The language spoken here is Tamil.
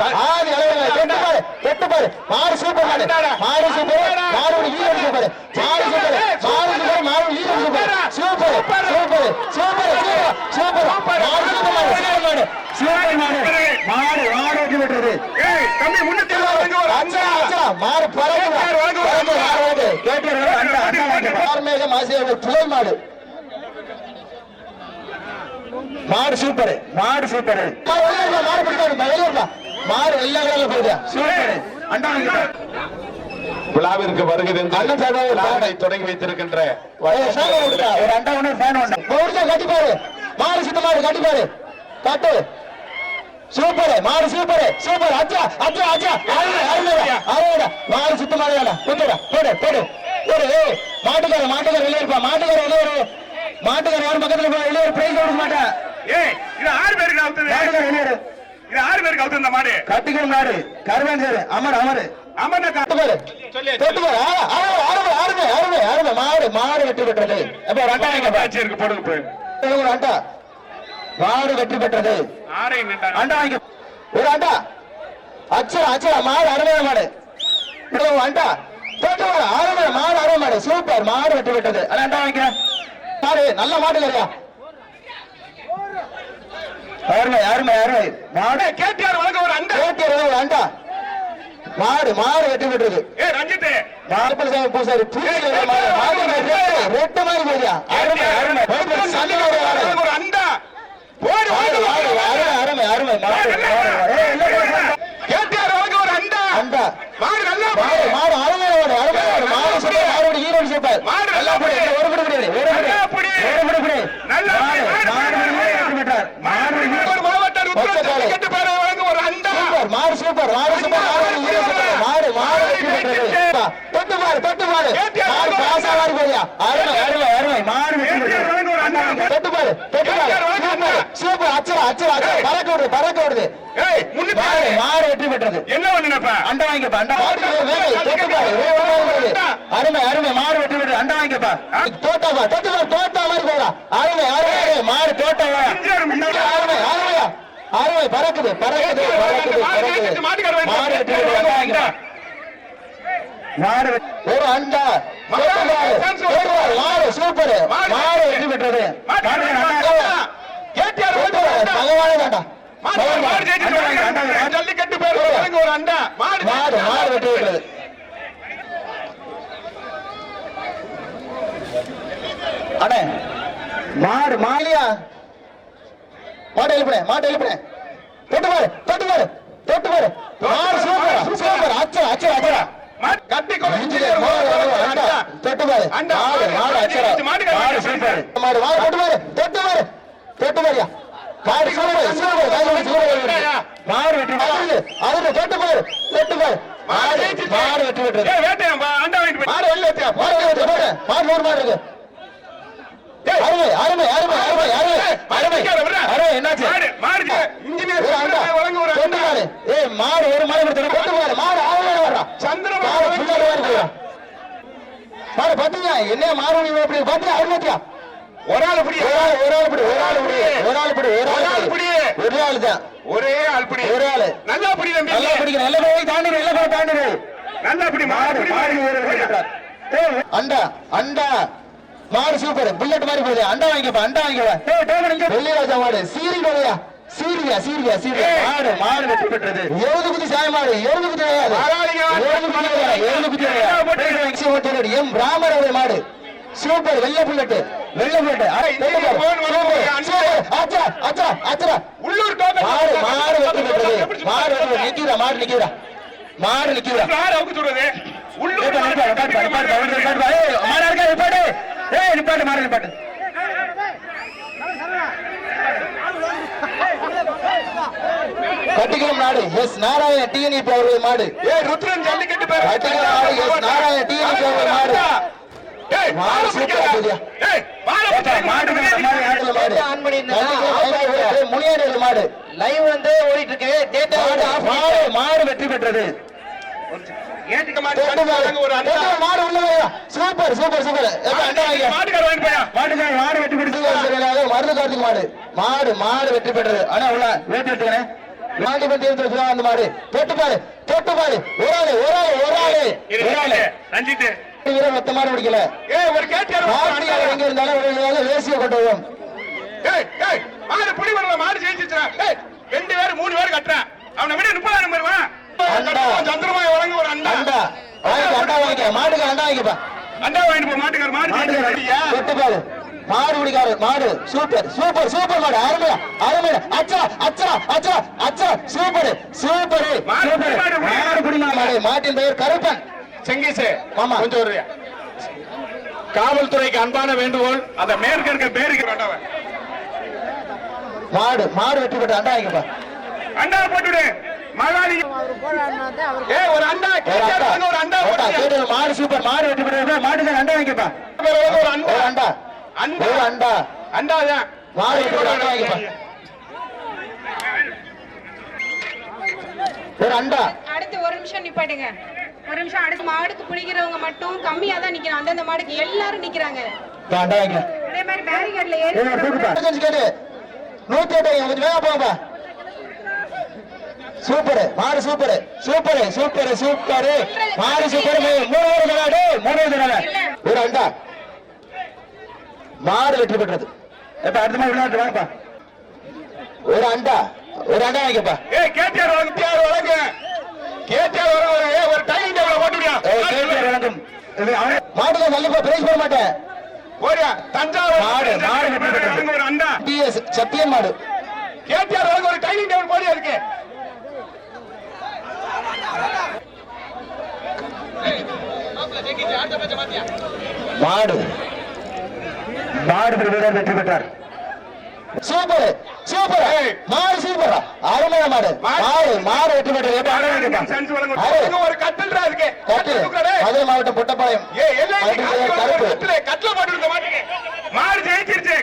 ஆதி அளவுல தொட்டு பாரு தொட்டு பாரு மாடு சூப்பர் மாடு மாடு சூப்பர் மாடு ஈரன் சூப்பர் மாடு சூப்பர் மாடு சூப்பர் மாடு ஈரன் super super super super super super மாடு சூப்பர் மாடு சூப்பர் மாடு சூப்பர் மாடு மாடு மாடு வெற்றி பெற்றது ஏய் தம்பி பறக்கு பறக்கு மாடு மாடு மாடு சூப்பர் மாடு சூப்பர் மாடு பிடிக்காது வெளியூர்ல மாடு எல்லா அண்டா வாங்கிட்டா. விழாவிற்கு வருகிறது விழாவை தொடங்கி வைத்திருக்கின்ற ஏய், ஃபேன் ஓடுடா. ஒரு அண்டா ஒண்ணு ஃபேன் ஒண்ணு. போடுச்சா கட்டி பாரு. மாடு சுத்த மாடு கட்டி பாரு. கட்டு. சூப்பர் மாடு சூப்பர் சூப்பர் அச்சா அச்சா அச்சா அருமைடா மாடு சுத்த மாடுடா குத்துடா போடு போடு போடு ஏய், மாட்டுக்கார மாட்டுக்கார வெளியே இருப்பா. மாட்டுக்கார வெளியே. மாட்டுக்கார யாரும் பக்கத்துல வெளியே பிரைஸ் கொடுக்க மாட்டேன் ஏய் இது ஆறு பேருக்கு மாட்டுக்கார வெளியே. இது ஆறு பேருக்கு அவுத்தது இந்த மாடு. கட்டிக்கணும் மாடு. கருவேன் சார். அமர் அமர். அமர்ந்த தொட்டு பாரு தொட்டு பாரு ஆ, ஆ, அருமை அருமை அருமை அருமை மாடு மாடு வெற்றி பெற்றது. அப்ப இருக்கு போடுங்க போய் ஒரு அண்டா மாடு வெற்றி பெற்றது. அண்டா வாங்கி ஒரு அண்டா. அச்சா அச்சா மாடு அருமையான மாடு. அண்டா. வர அருமை மாடு அருமை மாடு. சூப்பர். மாடு வெற்றி பெற்றது. அண்டா வாங்கிக்கிறேன். மாடு நல்ல மாடு இல்லையா? அருமை அருமை அருமை மாடு. கேட்டியார் வழங்க ஒரு அண்டா. கேட்டு ஒரு அண்டா. மாடு மாடு வெற்றி பெற்றது ஏய் ரஞ்சித் மாப்பிள்ளை சாமி பூசாரி பூஜை மாடு. ரெட்டு மாதிரி போதியா அருமை அருமை. ஒரு அண்டா. போடு அருமை அருமை அருமை. மாடு. கேட்டியார் வழங்க ஒரு அண்டா. அண்டா. மாடு நல்லா மாடு மாடு அருமையான மாடு. அருமையான மாடு. மாடு ஈரோடு சூப்பர் மாடு நல்லா புடி. ஒரு புடி புடி நல்லா மாடு புடி, மாடு மாடு புடி. வெற்றி பெற்றார் மாடு ஒரு மாவட்டம் பச்சை காளை. கெட்டு பேரை வழங்க ஒரு அண்டா சூப்பர் மாடு சூப்பர் மாடு சூப்பர் மாடு ஈரோடு சூப்பர் மாடு மாடு வெற்றி பெற்றது தொட்டு மாடு தொட்டு மாடு மாடு பாசா மாடு போதியா அருமை அருமை அருமை மாடு வெற்றி கேட்டியார் பெற்றது வழங்க ஒரு அண்டா தொட்டு பாரு தொட்டு பாரு. சூப்பர் அச்சரா அச்சரா பறக்க விடுது பறக்க விடுது. மாடு வெற்றி பெற்றது. என்ன பண்ணுனப்ப? அண்டா வாங்கிப்பா அண்டா தொட்டு பாரு வேக வருது. அருமை அருமை. மாடு வெற்றி பெற்றது. அண்டா வாங்கிப்பா தோட்டாப்பா தொட்டு தோட்டா மாதிரி போடா. அருமை அருமை மாடு தோட்டாவா அருமை அருமையா? அருமை பறக்குது பறக்குது பறக்குது பறக்குது. மாடு வெற்றி பெற்றது அண்டா வாங்கிப்பா மாடு வெற்றி- ஒரு அண்டா. சூப்பர். மாடு. வெற்றி பெற்றது பகவானே வேண்டாம். ஜல்லிக்கட்டு பேர் ஒரு அண்டா. மாடு மாடு வெற்றி பெற்றது அண்ணே மாடு மாலியா? மாடு எழுப்புனே மாடு எழுப்புனே. தொட்டு பாரு தொட்டு பாரு தொட்டு பாரு. மாடு சூப்பர். சூப்பர். அச்சா அச்சா அச்சா. கட்டி மாடு அண்டா. மாடு மாடு பாரு பாத்தீங்க என்ன நீ எப்படி? பாத்தீங்க அருமையா ஒரு ஆள் புடி ஒரு ஆள் பிடி ஒரு ஆள் பிடி ஒரு ஆள் பிடி ஒரு ஆள் பிடி. ஒரு ஆள் தான். ஒரே ஆள் புடி. ஒரு ஆளு. நல்லா புடி தம்பி. நல்லா நல்ல போய் தாண்டிடு நல்ல போய் தாண்டிடு நல்லா புடி மாடு அண்டா அண்டா. மாடு சூப்பர். புல்லட் மாதிரி போகுது. அண்டா வாங்கிப்பா அண்டா வாங்கிப்பா வெள்ளி ராஜா மாடு. சீரி போலையா சீரியா சீரியா சீரியா. மாடு மாடு வெற்றி பெற்றது. எழுது குதி சாய மாடு எழுது குதி. எழுது குதி எம் ராமரவர் மாடு. சூப்பர் வெள்ளை புல்லட் வெள்ளை புல்லட் அச்சா அச்சா அச்சா. உள்ளூர் மாடு மாடு வெற்றி பெற்றது. மாடு. நிக்கிறா மாடு நிக்கிறா மாடு நிக்கிறா யார் அவுக்கு சொல்றது? உள்ளூர் ஏய், நிப்பாட்டு, மாடா நிப்பாட்டு. ஏய், நிப்பாட்டு, மாடு நிப்பாட்டு. கட்டிக்குளம் நாடு எஸ் நாராயண டிஎன்இபி அவர்கள் மாடு ஏய் ருத்ரன் ஜல்லிக்கட்டு பேர் கட்டிக்குளம் நாடு எஸ் நாராயண டிஎன்இபி அவர்கள் மாடு ஏய் மாடு மாடு சூப்பரா. ஏய் மாடு லைவ் வந்து ஓடிட்டு இருக்கு டேட்டா மாடு, வந்து ஆஃப் மாடு மாடு வெற்றி பெற்றது. சூப்பர் சூப்பர் சூப்பர் மாடு வெற்றி பெற்றது மருந்து கார்த்திக் மாடு மாடு மாடு வெற்றி பெற்றது ஆனா உள்ள வேட்டு எடுத்துக்கிறேன் மாட்டு பத்தி எடுத்து அந்த மாடு தொட்டு பாரு. தொட்டு பாரு. ஒரு ஆளு ஒரு ஆளு ஒரு ஆளு ஒரு ஆளு ரஞ்சித் வீரர் மொத்த மாடு பிடிக்கல. ஏய் ஒரு கேட்டியார் மாடு எங்க இருந்தாலும் ஒரு இருந்தாலும் வேசிய கொண்டு வரும் ஏய் ஏய் மாடு புடி வரல மாடு ஜெயிச்சிச்சுடா ஏய் ரெண்டு பேர் மூணு பேர் கட்டுறேன் அவனை விட முப்பதாயிரம் பேர் வா. அண்டா. சந்திரமாய் வழங்க ஒரு அண்டா. அண்டா. வாங்கிக்க அண்டா மாட்டுக்கு அண்டா வாங்கிக்கப்பா அண்டா வாங்கிட்டு போ மாட்டுக்கார மாடு ஜெயிச்சிருக்கா தொட்டு பாரு. மாடு பிடிக்காரு மாடு சூப்பர் சூப்பர் சூப்பர் மாடு அருமையா அருமையா. அச்சா அச்சா அச்சா அச்சா சூப்பர் சூப்பர் மாடு சூப்பர். மாடு, மாடு. மாடு மாட்டின். பெயர் கருப்பன். செங்கீஸ் ஆமா. கொஞ்சம் ஒரு காவல்துறைக்கு அன்பான வேண்டுகோள் அந்த மேற்கு இருக்க பேருக்கு வேண்டாம் மாடு மாடு வெட்டி போட்டு அண்டா வாங்கிக்கப்பா அண்டா போட்டுடு மகாலி ஏய் ஒரு அண்டா ஒரு அண்டா. மாடு சூப்பர் மாடு வெட்டி போட்டு மாட்டுக்கு அண்டா வாங்கிக்கப்பா ஒரு அண்டா. அண்டா அண்டா. அண்டா தான். ஒரு அண்டா அடுத்து ஒரு நிமிஷம் நிப்பாட்டுங்க. ஒரு நிமிஷம் அடுத்து மாடுக்கு பிடிக்கிறவங்க மட்டும் கம்மியா தான் நிக்கிறாங்க அந்தந்த மாடுக்கு எல்லாரும் நிக்கிறாங்க. அதே மாதிரி பேரிகேட்ல ஏறி நூத்தி எட்டு கொஞ்சம் வேகமா போங்கப்பா. சூப்பர். மாடு சூப்பர். Super super super. மாடு சூப்பர். மூணு மூணு ஒரு அண்டா மாடு வெற்றி பெற்றது இப்ப அடுத்த மாதிரி விளையாட்டு வாங்கப்பா. ஒரு அண்டா ஒரு அண்டா வாங்கிக்கப்பா. ஏய் கேட்டியார் வழங்க கேட்டியார் வழங்க? கேட்டியார் வர ஏய் ஒரு டைனிங் டேபிள் போட்டுடியா கேள்வி வழங்கும். மாட்டுக்கு கண்டிப்பா பிரைஸ் போட மாட்டேன். ஓடியா தஞ்சாவூர் மாடு, மாடு வெற்றி பெற்றது. ஒரு அண்டா. டிஎஸ் சத்தியன் மாடு. கேட்டியார் வழங்க ஒரு டைனிங் டேபிள் போடியா இருக்கு? மாடு. மாடுபிடி வீரர் வெற்றி பெற்றார். Super super. மாறு சூப்பர். அருமையா மாடு. மாடு. மாடு வெற்றி பெற்ற ஒரு கட்டில் இருக்கு. கட்டில். மதுரை மாவட்டம் புட்டப்பாளையம். கருப்பு. கட்டில போட்டு மாடு ஜெயிச்சிருச்சு.